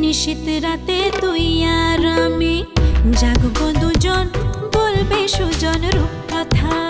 নিশীত রাতে তুই আর আমি জাগবো দুজন বলবে সুজন রূপ কথা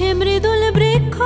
সে মৃদুল বৃক্ষ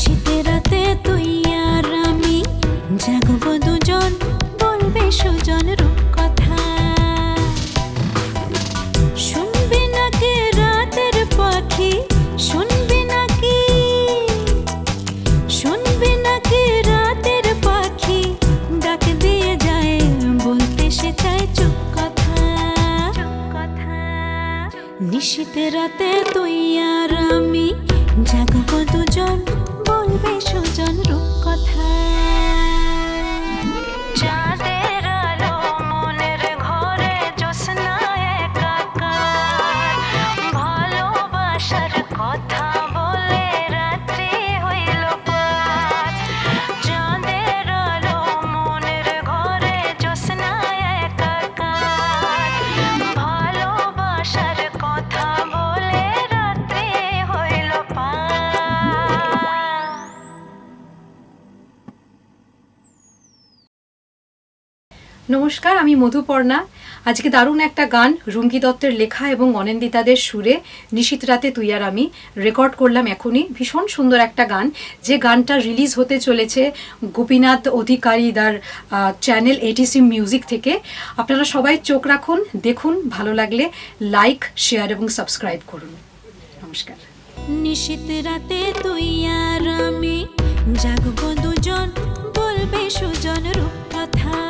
শীতে তুই আর আমি জাগব দুজন, বলবে সুজন কথা শুনবি নাকি রাতের পাখি? শুনবি নাকি? শুনবি নাকি রাতের পাখি? ডাক দিয়ে যায়, বলতে সে চায় চুপ কথা। নিশীতে রাতে তুই আর আমি জাগব দুজন বলবে সুজন রূপ কথা নমস্কার, আমি মধুপর্ণা। আজকে দারুণ একটা গান রুমকি দত্তের লেখা এবং অনিন্দিতাদের সুরে। নিশীত রাতে তুই আর আমি রেকর্ড করলাম এখনই। ভীষণ সুন্দর একটা গান। যে গানটা রিলিজ হতে চলেছে গোপীনাথ অধিকারী দার চ্যানেল এটিসি মিউজিক থেকে। আপনারা সবাই চোখ রাখুন, দেখুন, ভালো লাগলে লাইক শেয়ার এবং সাবস্ক্রাইব করুন। নমস্কার। নিশীত রাতে তুই আর আমি জাগব দুজন, বলবে সুজন রূপ কথা